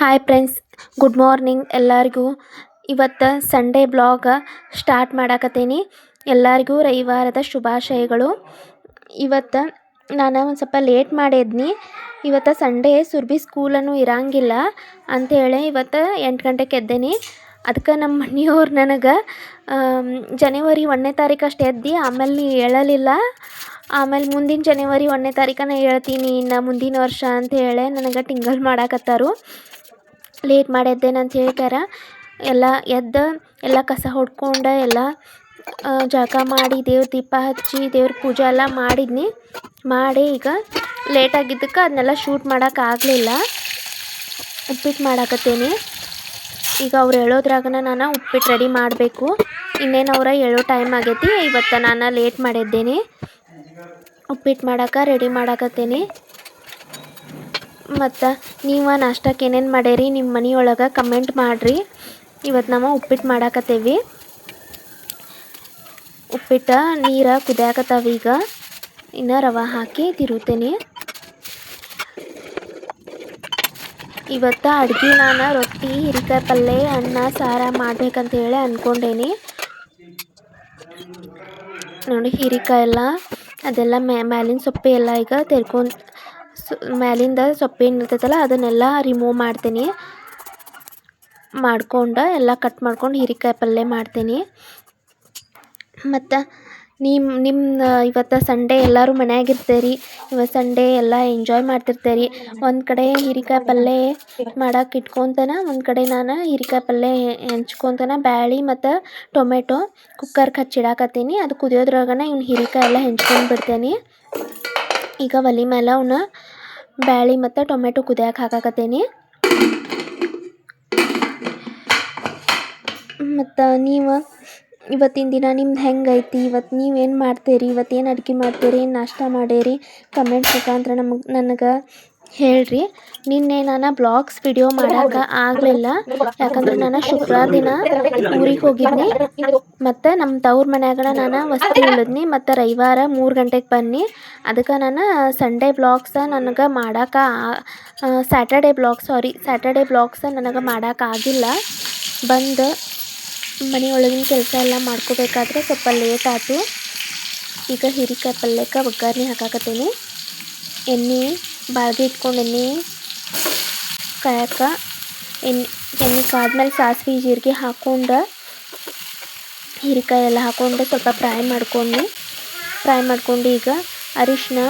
Hi friends good morning ಎಲ್ಲರಿಗೂ. ಇವತ್ತು Sunday blog start ಮಾಡಾಕತ್ತೀನಿ. ಎಲ್ಲರಿಗೂ ರವಿವಾರದ ಶುಭಾಶಯಗಳು. ಇವತ್ತು ನಾನು ಒಂದು ಸ್ವಲ್ಪ ಲೇಟ್ ಮಾಡಿದ್ನಿ. ಇವತ್ತು ಸಂಡೇ ಸುರ್ಬಿ ಸ್ಕೂಲನ್ನು ಇರಂಗಿಲ್ಲ. ಅಂಥೇಳಿ ಇವತ್ತು ಎಂಟು ಗಂಟೆಗೆ ಎದ್ದೇನಿ. ಅದಕ್ಕೆ ನಮ್ಮ ಮನೆಯವ್ರು ನನಗೆ ಜನವರಿ ಒಂದನೇ ತಾರೀಕು ಅಷ್ಟು ಎದ್ದು, ಆಮೇಲೆ ನೀ ಹೇಳಲಿಲ್ಲ. ಆಮೇಲೆ ಮುಂದಿನ ಜನವರಿ ಒಂದನೇ ತಾರೀಕನ ಹೇಳ್ತೀನಿ ಇನ್ನು ಮುಂದಿನ ವರ್ಷ ಅಂತ ಹೇಳಿ ನನಗೆ ಟಿಂಗಲ್ ಮಾಡಾಕತ್ತಾರು. ಲೇಟ್ ಮಾಡಿದ್ದೇನಂತ ಹೇಳ್ತಾರೆ ಎಲ್ಲ ಎದ್ದು, ಎಲ್ಲ ಕಸ ಹೊಡ್ಕೊಂಡು, ಎಲ್ಲ ಜಳಕ ಮಾಡಿ, ದೇವ್ರ ದೀಪ ಹಚ್ಚಿ, ದೇವ್ರ ಪೂಜೆ ಎಲ್ಲ ಮಾಡಿದ್ನಿ. ಮಾಡಿ ಈಗ ಲೇಟ್ ಆಗಿದ್ದಕ್ಕೆ ಅದನ್ನೆಲ್ಲ ಶೂಟ್ ಮಾಡೋಕ್ಕಾಗಲಿಲ್ಲ ಉಪ್ಪಿಟ್ಟು ಮಾಡಾಕತ್ತೀನಿ. ಈಗ ಅವ್ರು ಹೇಳೋದ್ರಾಗನ ನಾನು ಉಪ್ಪಿಟ್ಟು ರೆಡಿ ಮಾಡಬೇಕು. ಇನ್ನೇನು ಅವ್ರ ಹೇಳೋ ಟೈಮ್ ಆಗೈತಿ. ಇವತ್ತು ನಾನು ಲೇಟ್ ಮಾಡಿದ್ದೇನೆ. ಉಪ್ಪಿಟ್ಟು ಮಾಡೋಕೆ ರೆಡಿ ಮಾಡಾಕತ್ತೀನಿ. ಮತ್ತು ನೀವು ನಾಷ್ಟಕ್ಕೆ ಏನೇನು ಮಾಡೇರಿ ನಿಮ್ಮ ಮನೆಯೊಳಗೆ ಕಮೆಂಟ್ ಮಾಡಿರಿ. ಇವತ್ತು ನಾವು ಉಪ್ಪಿಟ್ಟು ಮಾಡಾಕತ್ತೇವಿ. ಉಪ್ಪಿಟ್ಟು ನೀರು ಕುದಿಯಾಕತ್ತಾವ ಈಗ. ಇನ್ನು ರವೆ ಹಾಕಿ ತಿರುತ್ತೇನೆ ಇವತ್ತು ಅಡುಗೆ ನಾನು ರೊಟ್ಟಿ ಹಿರಿಕಾಯಿ ಪಲ್ಯ ಅನ್ನ, ಸಾರ ಮಾಡ್ಬೇಕಂತ ಹೇಳಿ ಅಂದ್ಕೊಂಡೇನಿ ನೋಡಿ ಹೀರಿಕಾಯಿ ಎಲ್ಲ ಅದೆಲ್ಲ ಮ್ಯಾಲಿನ ಸೊಪ್ಪೆ ಎಲ್ಲ ಈಗ ತೆರ್ಕೊಂಡು ಮ್ಯಾಲಿಂದ ಸೊಪ್ಪೇನು ಇರ್ತೈತಲ್ಲ ಅದನ್ನೆಲ್ಲ ರಿಮೂವ್ ಮಾಡ್ತೀನಿ. ಮಾಡ್ಕೊಂಡು ಎಲ್ಲ ಕಟ್ ಮಾಡ್ಕೊಂಡು ಹೀರಿಕಾಯಿ ಪಲ್ಯ ಮಾಡ್ತೀನಿ. ಮತ್ತು ನಿಮ್ಮ ನಿಮ್ಮ ಇವತ್ತು ಸಂಡೇ ಎಲ್ಲರೂ ಮನ್ಯಾಗ ಇರ್ತೀರಿ ಇವತ್ತು ಸಂಡೇ ಎಲ್ಲ ಎಂಜಾಯ್ ಮಾಡ್ತಿರ್ತೀರಿ. ಒಂದು ಕಡೆ ಹೀರಿಕಾಯಿ ಪಲ್ಯ ಮಾಡೋಕೆ ಇಟ್ಕೊತನ, ಒಂದು ಕಡೆ ನಾನು ಹೀರಿಕಾಯಿ ಪಲ್ಯ ಹೆಂಚ್ಕೊತನ, ಬ್ಯಾಳಿ ಮತ್ತು ಟೊಮೆಟೊ ಕುಕ್ಕರ್ಗೆ ಹಚ್ಚಿಡಾಕತ್ತೀನಿ ಅದು ಕುದಿಯೋದ್ರಾಗನ ಇವ್ನು ಹೀರಿಕಾಯಿ ಎಲ್ಲ ಹೆಂಚ್ಕೊಂಡು ಬಿಡ್ತೇನೆ. ಈಗ ಒಲೆ ಮೇಲೆ ಅವನ್ನ ಬ್ಯಾಳೆ ಮತ್ತು ಟೊಮೆಟೊ ಕುದಿಯಕ್ಕೆ ಹಾಕಾಕತ್ತೀನಿ. ಮತ್ತು ನೀವು ಇವತ್ತಿನ ದಿನ ನಿಮ್ದು ಹೆಂಗೈತಿ ಇವತ್ತು ನೀವೇನು ಮಾಡ್ತೀರಿ? ಇವತ್ತು ಏನು ಅಡ್ಗೆ ಮಾಡ್ತೀರಿ? ಏನು ನಾಷ್ಟ ಮಾಡೀರಿ? ಕಮೆಂಟ್ ಮುಖಾಂತರ ನಮಗೆ, ನನಗೆ ಹೇಳ್ರಿ. ನಿನ್ನೆ ನಾನು ಬ್ಲಾಗ್ಸ್ ವಿಡಿಯೋ ಮಾಡಕ್ಕೆ ಆಗಲಿಲ್ಲ. ಯಾಕಂದ್ರೆ ನಾನು ಶುಕ್ರವಾರ ದಿನ ಊರಿಗೆ ಹೋಗಿದ್ನಿ. ಮತ್ತು ನಮ್ಮ ತವ್ರ ಮನ್ಯಾಗ ನಾನು ವಸತಿ ಉಳಿದ್ನಿ. ಮತ್ತು ರವಿವಾರ ಮೂರು ಗಂಟೆಗೆ ಬನ್ನಿ. ಅದಕ್ಕೆ ನಾನು ಸಂಡೇ ಬ್ಲಾಗ್ಸ ನನಗೆ ಮಾಡಕ್ಕೆ Saturday blog sorry Saturday blogs ನನಗೆ ಮಾಡಕ್ಕೆ ಆಗಿಲ್ಲ. ಬಂದು ಮನೆಯೊಳಗಿನ ಕೆಲಸ ಎಲ್ಲ ಮಾಡ್ಕೋಬೇಕಾದ್ರೆ ಸ್ವಲ್ಪ ಲೇಟ್ ಆಯಿತು ಈಗ ಹಿರಿಕಾಯಿ ಪಲ್ಯಕ್ಕೆ ಒಗ್ಗರಣೆ ಹಾಕಾಕತ್ತೀನಿ. ಎಣ್ಣೆ ಬಾಳ್ಗೆ ಇಟ್ಕೊಂಡು ಎಣ್ಣೆ ಕಾಯಕ್ಕೆ ಎಣ್ಣೆ ಎಣ್ಣೆ ಕಾದ್ಮೇಲೆ ಸಾಸಿವೆ, ಜೀರಿಗೆ ಹಾಕ್ಕೊಂಡು ಹೀರಿಕಾಯಿ ಎಲ್ಲ ಹಾಕ್ಕೊಂಡು ಸ್ವಲ್ಪ ಫ್ರೈ ಮಾಡ್ಕೊಂಡು ಫ್ರೈ ಮಾಡ್ಕೊಂಡು ಈಗ ಅರಿಶಿನ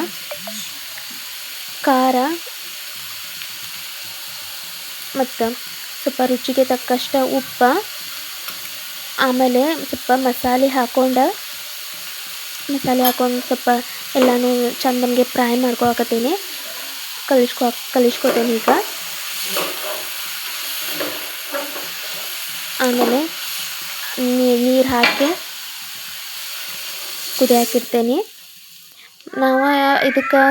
ಖಾರ ಮತ್ತು ಸ್ವಲ್ಪ ರುಚಿಗೆ ತಕ್ಕಷ್ಟು ಉಪ್ಪು, ಆಮೇಲೆ ಸ್ವಲ್ಪ ಮಸಾಲೆ ಹಾಕ್ಕೊಂಡು ಮಸಾಲೆ ಹಾಕೊಂಡು ಸ್ವಲ್ಪ ಎಲ್ಲನೂ ಚಂದಂಗೆ ಫ್ರೈ ಮಾಡ್ಕೊಳಕತ್ತೀನಿ. ಕಲಿಸ್ಕೊ, ಕಲಿಸ್ಕೊತೇನೆ ಈಗ. ಆಮೇಲೆ ನೀರು ಹಾಕಿ ಕುದಿಯಾಕಿರ್ತೇನೆ ನಾವು ಇದಕ್ಕೆ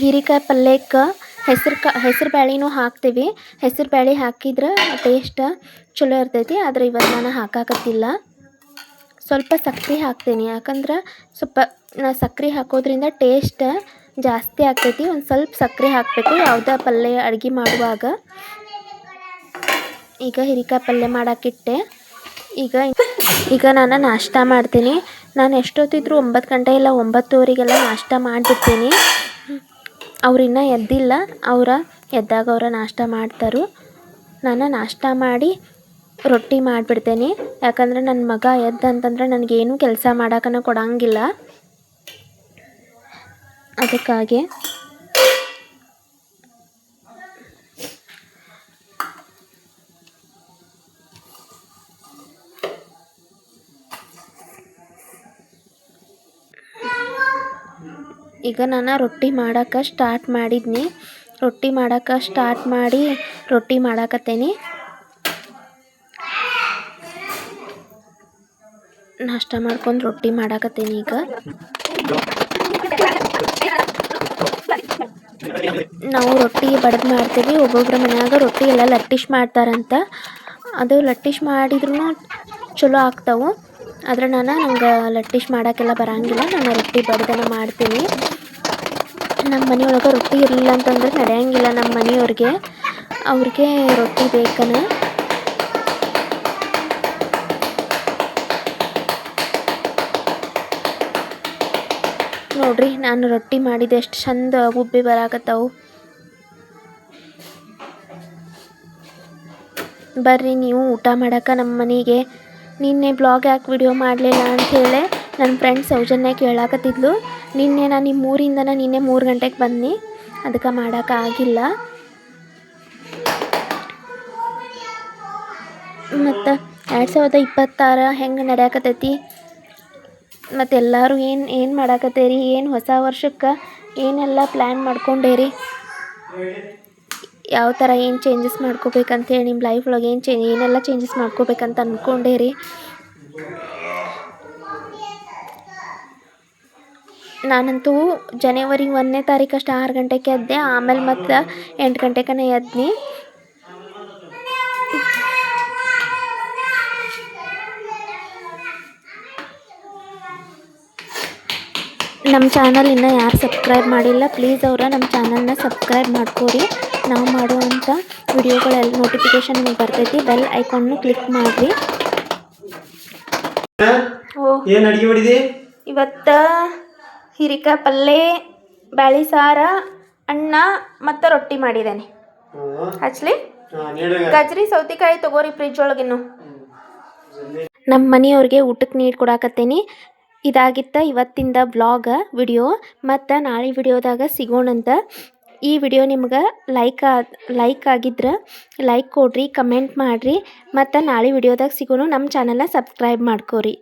ಹೀರಿಕಾಯಿ ಪಲ್ಯಕ್ಕೆ ಹೆಸರು ಕಾ, ಹೆಸ್ರು ಬ್ಯಾಳಿನೂ ಹಾಕ್ತೀವಿ. ಹೆಸ್ರು ಬ್ಯಾಳಿ ಹಾಕಿದ್ರೆ ಟೇಸ್ಟ್ ಚಲೋ ಇರ್ತೈತಿ, ಆದರೆ ಇವತ್ತು ನಾನು ಹಾಕಾಕತ್ತಿಲ್ಲ. ಸ್ವಲ್ಪ ಸಕ್ಕರೆ ಹಾಕ್ತೀನಿ, ಯಾಕಂದ್ರೆ ಸ್ವಲ್ಪ ನಾ ಸಕ್ಕರೆ ಹಾಕೋದ್ರಿಂದ ಟೇಸ್ಟ್ ಜಾಸ್ತಿ ಆಗ್ತೈತಿ ಒಂದು ಸ್ವಲ್ಪ ಸಕ್ಕರೆ ಹಾಕಬೇಕು. ಯಾವುದೇ ಪಲ್ಯ ಅಡುಗೆ ಮಾಡುವಾಗ. ಈಗ ಹಿರಿಕಾಯಿ ಪಲ್ಯ ಮಾಡೋಕ್ಕಿಟ್ಟೆ ಈಗ ಈಗ ನಾನು ನಾಷ್ಟ ಮಾಡ್ತೀನಿ. ನಾನು ಎಷ್ಟೊತ್ತಿದ್ರು ಒಂಬತ್ತು ಗಂಟೆ ಇಲ್ಲ, ಒಂಬತ್ತುವರೆಗೆಲ್ಲ ನಾಷ್ಟ ಮಾಡಿಬಿಡ್ತೀನಿ ಅವ್ರಿನ್ನೂ ಎದ್ದಿಲ್ಲ. ಅವರ ಎದ್ದಾಗ ಅವರ ನಾಷ್ಟ ಮಾಡ್ತಾರು. ನಾನು ನಾಷ್ಟ ಮಾಡಿ ರೊಟ್ಟಿ ಮಾಡಿಬಿಡ್ತೇನೆ. ಯಾಕಂದ್ರೆ ನನ್ನ ಮಗ ಎದ್ದ ಅಂತಂದ್ರೆ ನನಗೇನು ಕೆಲಸ ಮಾಡೋಕನ ಕೊಡಂಗಿಲ್ಲ. ಅದಕ್ಕಾಗಿ ಈಗ ನಾನು ರೊಟ್ಟಿ ಮಾಡಕ್ಕೆ ಸ್ಟಾರ್ಟ್ ಮಾಡಿದ್ನಿ. ರೊಟ್ಟಿ ಮಾಡಕ್ಕೆ ಸ್ಟಾರ್ಟ್ ಮಾಡಿ ರೊಟ್ಟಿ ಮಾಡಾಕತ್ತೇನಿ. ನಾಷ್ಟ ಮಾಡ್ಕೊಂಡು ರೊಟ್ಟಿ ಮಾಡಾಕತ್ತೇನಿ ಈಗ. ನಾವು ರೊಟ್ಟಿ ಬಡದು ಮಾಡ್ತೀವಿ ಒಬ್ಬೊಬ್ಬರ ಮನ್ಯಾಗ ರೊಟ್ಟಿ ಎಲ್ಲ ಲಟ್ಟಿಶ್ ಮಾಡ್ತಾರಂತ. ಅದು ಲಟ್ಟಿಶ್ ಮಾಡಿದ್ರೂ ಚಲೋ ಆಗ್ತಾವೆ. ಆದರೆ ನಾನು ನಂಗೆ ಲಟ್ಟಿಶ್ ಮಾಡೋಕ್ಕೆಲ್ಲ ಬರಂಗಿಲ್ಲ. ನಾನು ರೊಟ್ಟಿ ಬಡ್ದನ ಮಾಡ್ತೀನಿ. ನಮ್ಮ ಮನೆಯೊಳಗೆ ರೊಟ್ಟಿ ಇರಲಿಲ್ಲ ಅಂತಂದ್ರೆ ನಡೆಯಂಗಿಲ್ಲ ನಮ್ಮ ಮನೆಯವ್ರಿಗೆ. ಅವ್ರಿಗೆ ರೊಟ್ಟಿ ಬೇಕನ. ನೋಡ್ರಿ, ನಾನು ರೊಟ್ಟಿ ಮಾಡಿದೆ ಎಷ್ಟು ಚಂದ ಉಬ್ಬಿ ಬರಾಕತ್ತಾವು. ಬರ್ರಿ, ನೀವು ಊಟ ಮಾಡಕ್ಕೆ ನಮ್ಮ ಮನೆಗೆ. ನಿನ್ನೆ ಬ್ಲಾಗ್ ಯಾಕೆ ವಿಡಿಯೋ ಮಾಡಲಿಲ್ಲ ಅಂಥೇಳಿ ನನ್ನ ಫ್ರೆಂಡ್ ಸೌಜನ್ಯ ಕೇಳಾಕತ್ತಿದ್ಲು. ನಿನ್ನೆ ನಾನು ನಿಮ್ಮ ಊರಿಂದನ ನಿನ್ನೆ ಮೂರು ಗಂಟೆಗೆ ಬನ್ನಿ ಅದಕ್ಕೆ ಮಾಡೋಕ್ಕಾಗಿಲ್ಲ ಮತ್ತು ಎರಡು ಸಾವಿರದ ಇಪ್ಪತ್ತಾರು ಹೆಂಗೆ ನಡೆಯಕತ್ತೈತಿ? ಮತ್ತು ಎಲ್ಲರೂ ಏನು ಏನು ಮಾಡಾಕತ್ತೀರಿ? ಏನು ಹೊಸ ವರ್ಷಕ್ಕೆ ಏನೆಲ್ಲ ಪ್ಲ್ಯಾನ್ ಮಾಡ್ಕೊಂಡೇರಿ? ಯಾವ ಥರ ಏನು ಚೇಂಜಸ್ ಮಾಡ್ಕೋಬೇಕಂತೇಳಿ ನಿಮ್ಮ ಲೈಫ್ ಒಳಗೆ ಏನು ಚೇಂಜ್ ಏನೆಲ್ಲ ಚೇಂಜಸ್ ಮಾಡ್ಕೋಬೇಕಂತ ಅಂದ್ಕೊಂಡೇರಿ ನಾನಂತೂ ಜನವರಿ ಒಂದನೇ ತಾರೀಕು ಅಷ್ಟು ಆರು ಗಂಟೆಗೆ ಎದ್ದೆ, ಆಮೇಲೆ ಮತ್ತು ಎಂಟು ಗಂಟೆಗನ ಎದ್ನಿ. ನಮ್ಮ ಚಾನಲ್ ಇನ್ನು ಯಾರು ಸಬ್ಸ್ಕ್ರೈಬ್ ಮಾಡಿಲ್ಲ ಪ್ಲೀಸ್ ಅವರ ನಮ್ಮ ಚಾನಲ್ನ ಸಬ್ಸ್ಕ್ರೈಬ್ ಮಾಡ್ಕೊರಿ. ನಾವು ಮಾಡುವಂಥ ವಿಡಿಯೋಗಳೆಲ್ಲ ನೋಟಿಫಿಕೇಶನ್ ನಿಮಗೆ ಬರ್ತೈತಿ ಬೆಲ್ ಐಕಾನ್ನು ಕ್ಲಿಕ್ ಮಾಡಿರಿ. ಇವತ್ತ ಏನ್ ಅಡಿಗೆ ಮಾಡಿದಿ? ಇವತ್ತು ಹಿರಿಕಾಯಿ ಪಲ್ಯ ಬ್ಯಾಳಿ ಸಾರ ಅನ್ನ ಮತ್ತು ರೊಟ್ಟಿ ಮಾಡಿದ್ದೇನೆ. ಹಚ್ಲಿ? ಗಜ್ರಿ ಸೌತಿಕಾಯಿ ತಗೋರಿ ಫ್ರಿಜ್ ಒಳಗಿನ್ನು. ನಮ್ಮ ಮನೆಯವ್ರಿಗೆ ಊಟಕ್ಕೆ ನೀರು ಕೊಡಾಕತ್ತೇನಿ. ಇದಾಗಿತ್ತ ಇವತ್ತಿಂದ ಬ್ಲಾಗ ವಿಡಿಯೋ ಮತ್ತು ನಾಳೆ ವಿಡಿಯೋದಾಗ ಸಿಗೋಣಂತ. ಈ ವಿಡಿಯೋ ನಿಮ್ಗೆ ಲೈಕ್ ಲೈಕ್ ಆಗಿದ್ರೆ ಲೈಕ್ ಕೊಡ್ರಿ ಕಮೆಂಟ್ ಮಾಡಿರಿ. ಮತ್ತು ನಾಳೆ ವಿಡಿಯೋದಾಗ ಸಿಗೋಣ ನಮ್ಮ ಚಾನಲ್ನ ಸಬ್ಸ್ಕ್ರೈಬ್ ಮಾಡ್ಕೋರಿ.